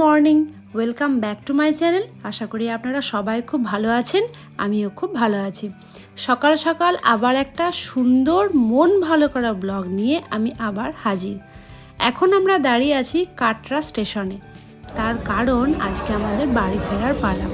Morning, welcome back to my channel. আশা করি আপনারা সবাই খুব ভালো আছেন, আমিও খুব ভালো আছি। সকাল সকাল আবার একটা সুন্দর, মন ভালো করা ব্লগ নিয়ে আমি আবার হাজির। এখন আমরা দাঁড়িয়ে আছি কাটরা স্টেশনে। তার কারণ আজকে আমাদের বাড়ি ফেরার পালা।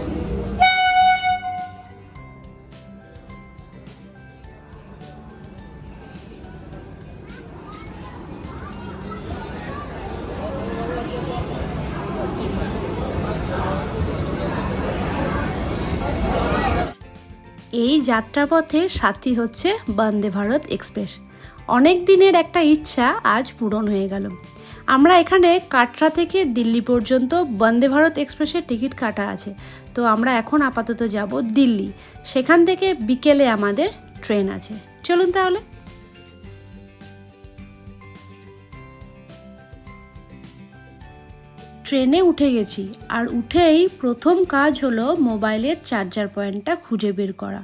এই যাত্রাপথের সাথী হচ্ছে বন্দে ভারত এক্সপ্রেস। অনেক দিনের একটা ইচ্ছা আজ পূরণ হয়ে গেল। আমরা এখানে কাটরা থেকে দিল্লি পর্যন্ত বন্দে ভারত এক্সপ্রেসের টিকিট কাটা আছে। তো আমরা এখন আপাতত যাব দিল্লি। সেখান থেকে বিকেলে আমাদের ট্রেন আছে। চলুন তাহলে। ট্রেনে উঠে গেছি। আর উঠেই প্রথম কাজ হলো মোবাইলের চার্জার পয়েন্টটা খুঁজে বের করা।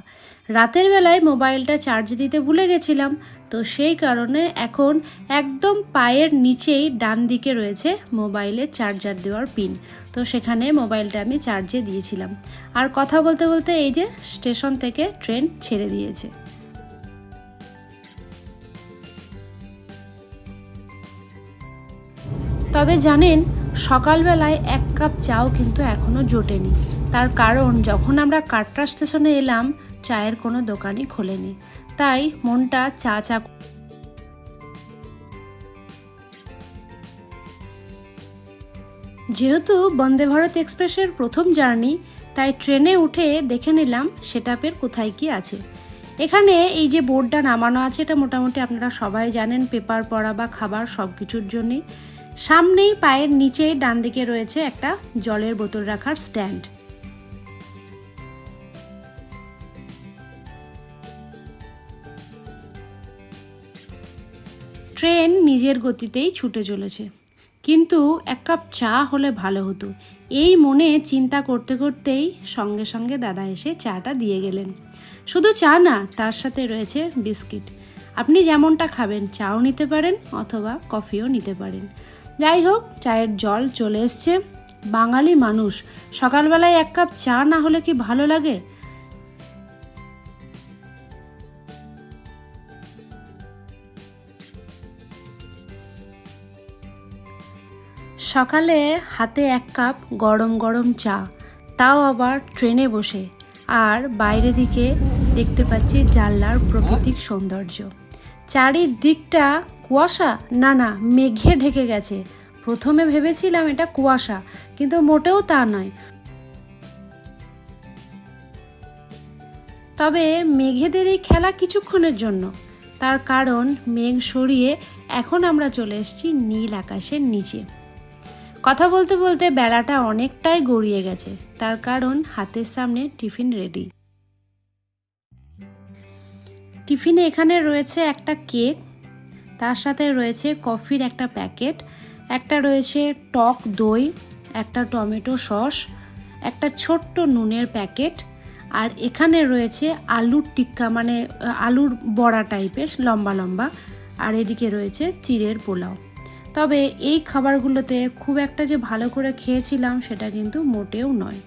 রাতের বেলায় মোবাইলটা চার্জ দিতে ভুলে গেছিলাম, তো সেই কারণে এখন একদম পায়ের নিচেই ডান দিকে রয়েছে মোবাইলের চার্জার দেওয়ার পিন। তো সেখানে মোবাইলটা আমি চার্জে দিয়েছিলাম। আর কথা বলতে বলতে এই যে স্টেশন থেকে ট্রেন ছেড়ে দিয়েছে। তবে জানেন সকালবেলায় এক কাপ চাও কিন্তু এখনও জোটেনি। তার কারণ, যখন আমরা কাটরা স্টেশনে এলাম, চায়ের কোনো দোকানই খোলেনি। তাই মনটা চা চা যেহেতু বন্দে ভারত এক্সপ্রেসের প্রথম জার্নি, তাই ট্রেনে উঠে দেখে নিলাম সেটাপের কোথায় কি আছে। এখানে এই যে বোর্ডটা নামানো আছে, এটা মোটামুটি আপনারা সবাই জানেন, পেপার পড়া বা খাবার সব কিছুর জন্যই। সামনেই পায়ের নিচেই ডান দিকে রয়েছে একটা জলের বোতল রাখার স্ট্যান্ড। ট্রেন নিজের গতিতেই ছুটে চলেছে। কিন্তু এক কাপ চা হলে ভালো হতো। এই মনে চিন্তা করতে করতেই সঙ্গে সঙ্গে দাদা এসে চাটা দিয়ে গেলেন। শুধু চা না, তার সাথে রয়েছে বিস্কিট। আপনি যেমনটা খাবেন, চাও নিতে পারেন অথবা কফিও নিতে পারেন। যাই হোক, চায়ের জল চলে এসছে। বাঙালি মানুষ, সকালবেলায় এক কাপ চা না হলে কি ভালো লাগে? সকালে হাতে এক কাপ গরম গরম চা, তাও আবার ট্রেনে বসে। আর বাইরে দিকে দেখতে পাচ্ছি জানলার প্রাকৃতিক সৌন্দর্য। চারিদিকটা কুয়াশা? না না, মেঘে ঢেকে গেছে। প্রথমে ভেবেছিলাম এটা কুয়াশা, কিন্তু মোটেও তা নয়। তবে মেঘেদের এই খেলা কিছুক্ষণের জন্য। তার কারণ, মেঘ সরিয়ে এখন আমরা চলে এসেছি নীল আকাশের নিচে। কথা বলতে বলতে বেলাটা অনেকটাই গড়িয়ে গেছে। তার কারণ, হাতের সামনে টিফিন রেডি টিফিনে এখানে রয়েছে একটা কেক তার সাথে রয়েছে কফির একটা প্যাকেট, একটা রয়েছে টক দই, একটা টমেটো সস, একটা ছোট্ট নুনের প্যাকেট, আর এখানে রয়েছে আলুর টিক্কা মানে আলুর বড়া টাইপের, লম্বা লম্বা, আর এদিকে রয়েছে চিড়ের পোলাও। তবে এই খাবারগুলোতে খুব একটা যে ভালো করে খেয়েছিলাম সেটা কিন্তু মোটেও নয়।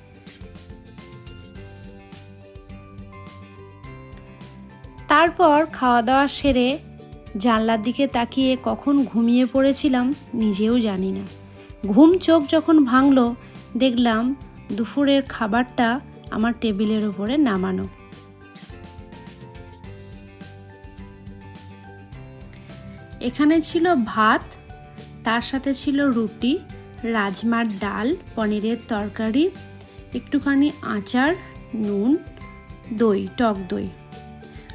তারপর খাওয়া দাওয়া সেরে জানলার দিকে তাকিয়ে কখন ঘুমিয়ে পড়েছিলাম নিজেও জানি না। ঘুম চোখ যখন ভাঙলো, দেখলাম দুপুরের খাবারটা আমার টেবিলের ওপরে নামানো। এখানে ছিল ভাত, তার সাথে ছিল রুটি, রাজমার ডাল, পনিরের তরকারি, একটুখানি আচার, নুন, দই, টক দই।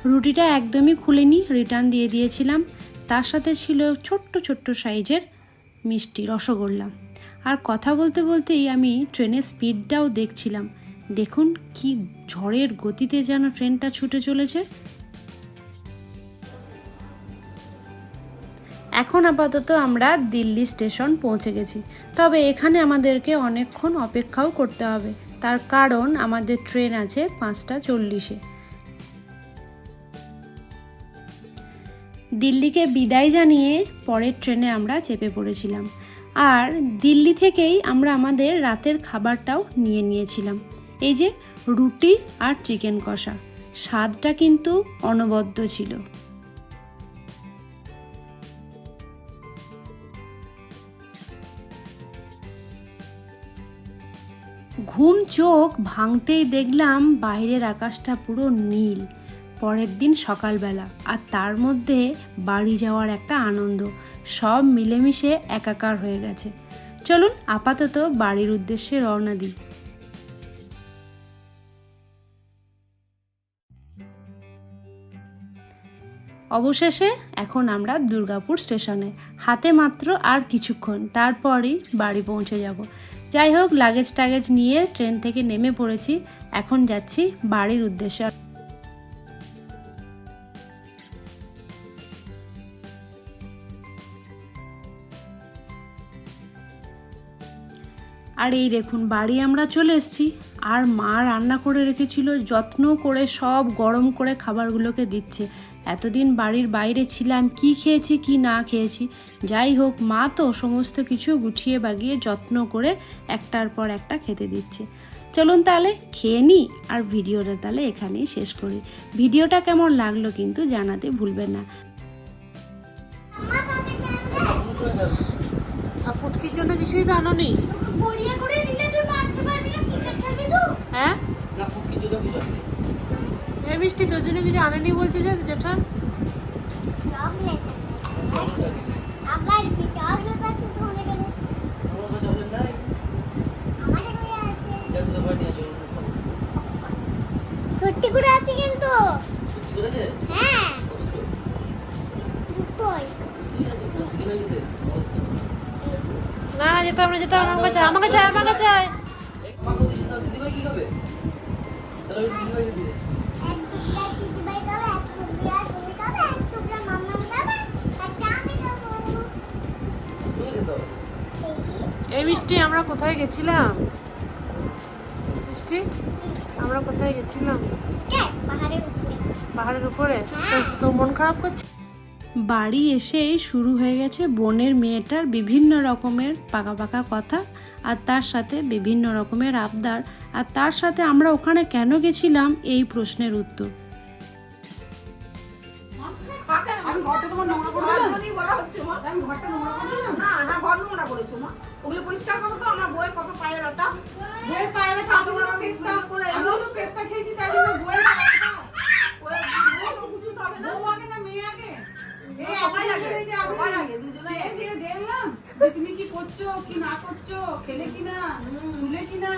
রুটিটা একদমই খুলেনি রিটার্ন দিয়ে দিয়েছিলাম। তার সাথে ছিল ছোট্ট ছোট্ট সাইজের মিষ্টি রসগোল্লা। আর কথা বলতে বলতেই আমি ট্রেনের স্পিডটাও দেখছিলাম। দেখুন কি ঝড়ের গতিতে যেন ট্রেনটা ছুটে চলেছে। এখন আপাতত আমরা দিল্লি স্টেশন পৌঁছে গেছি। তবে এখানে আমাদেরকে অনেকক্ষণ অপেক্ষাও করতে হবে। তার কারণ আমাদের ট্রেন আছে পাঁচটা চল্লিশে। দিল্লিকে বিদায় জানিয়ে পরের ট্রেনে আমরা চেপে পড়েছিলাম। আর দিল্লি থেকেই আমরা আমাদের রাতের খাবারটাও নিয়ে নিয়েছিলাম। এই যে রুটি আর চিকেন কষা, স্বাদটা কিন্তু অনবদ্য ছিল। ঘুম চোখ ভাঙতেই দেখলাম বাইরের আকাশটা পুরো নীল। পরের দিন সকালবেলা আর তার মধ্যে বাড়ি যাওয়ার একটা আনন্দ। সব মিলেমিশে একাকার হয়ে গেছে। চলুন আপাতত বাড়ির উদ্দেশ্যে রওনা দিই। অবশেষে এখন আমরা দুর্গাপুর স্টেশনে। হাতে মাত্র আর কিছুক্ষণ, তারপরই বাড়ি পৌঁছে যাব। যাই হোক লাগেজ টাগেজ নিয়ে ট্রেন থেকে নেমে পড়েছি। এখন যাচ্ছি বাড়ির উদ্দেশ্যে। আর এই দেখুন, বাড়ি আমরা চলে এসেছি। আর মা রান্না করে রেখেছিল, যত্ন করে সব গরম করে খাবারগুলোকে দিচ্ছে। এতদিন বাড়ির বাইরে ছিলাম, কি খেয়েছি, কি না খেয়েছি। যাই হোক, মা তো সমস্ত কিছু গুছিয়ে বাগিয়ে যত্ন করে একটার পর একটা খেতে দিচ্ছে। চলুন তাহলে খেয়ে নিই আর ভিডিওটা তাহলে এখানেই শেষ করি। ভিডিওটা কেমন লাগল কিন্তু জানাতে ভুলবেন না। আর পুটকির জন্য কিছুই তো আনোনি গড়িয়ে করে দিলে তুই মারতে পারবি না ক্রিকেট খেলবি তো। হ্যাঁ? এই মিষ্টি তোর জন্য কিছু আনেনি বলছে যে জেঠা? না না যেতে আমরা যেতে আমার কাছে আমার কাছে আমার কাছে এই মিষ্টি আমরা কোথায় গেছিলাম? মিষ্টি আমরা কোথায় গেছিলাম? পাহাড়ের উপরে। পাহাড়ের উপরে? হ্যাঁ। তো- মন খারাপ করছে? বাড়ি এসেই শুরু হয়ে গেছে বোনের মেয়েটার বিভিন্ন রকমের পাকা পাকা কথা আর তার সাথে বিভিন্ন রকমের আবদার। আর তার সাথে আমরা ওখানে কেন গেছিলাম এই প্রশ্নের উত্তর। আমি ঘরটা তোমার নোংরা করে দিলাম? বলা হচ্ছে মা। আমি ঘরটা নোংরা করে দিলাম? না না ঘর নোংরা করেছ মা। ওগুলো পরিষ্কার করো তো আমার বইয়ের কত পায়ে ব্যথা। বইয়ের পায়ে ব্যথা করে আমি তো পেস্তা খেয়েছি তাই জন্য বইয়ের পায়ে ব্যথা ওই বউকে বুঝতে হবে না বউ আগে না মেয়ে আগে এই সবাই আপনি আগে, এই যে আপনি সবাই আগে, দুজনেই চেয়ে আগে। চেয়ে দেখলাম যে তুমি কি করছ কি না করছ খেলে কিনা শুলে কিনা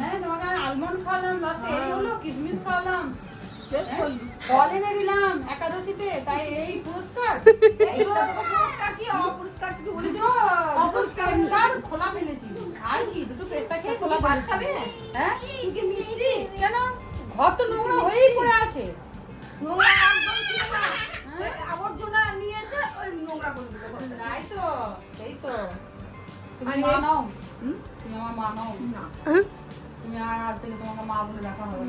হ্যাঁ তোমাকে আলমন্ড খাওয়ালাম লাস্টে এই হলো কিশমিশ খাওয়ালাম শেষ এনে দিলাম একাদশীতে তাই এই পুরস্কার? পুরস্কার কি অপরিষ্কার কিছু বলেছ দুটো অপরিষ্কার খোলা ফেলেছি। আর কি দুটো পেস্তা খেয়ে খোলা ফেলেছি। বাচ্চা হ্যাঁ? মিষ্টি? কেন? ঘর তো নোংরা হয়েই পড়ে আছে। নোংরা একদম ছিল না। আবর্জনা নিয়ে এসে ওই নোংরা করে দিতে তাই তো সেই তো। তুমি তুমি আমার মা নাও। না। তুমি আর আজ থেকে তোমাকে মা বলে ডাকা হবে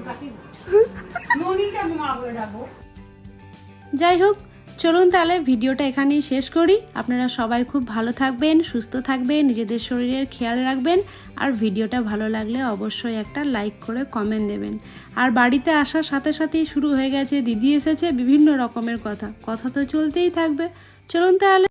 যাই হোক, চলুন তাহলে ভিডিওটা এখানেই শেষ করি। আপনারা সবাই খুব ভালো থাকবেন, সুস্থ থাকবেন, নিজেদের শরীরের খেয়াল রাখবেন। আর ভিডিওটা ভালো লাগলে অবশ্যই একটা লাইক করে কমেন্ট দেবেন। আর বাড়িতে আসার সাথে সাথেই শুরু হয়ে গেছে, দিদি এসেছে বিভিন্ন রকমের কথা। কথা তো চলতেই থাকবে। চলুন তাহলে।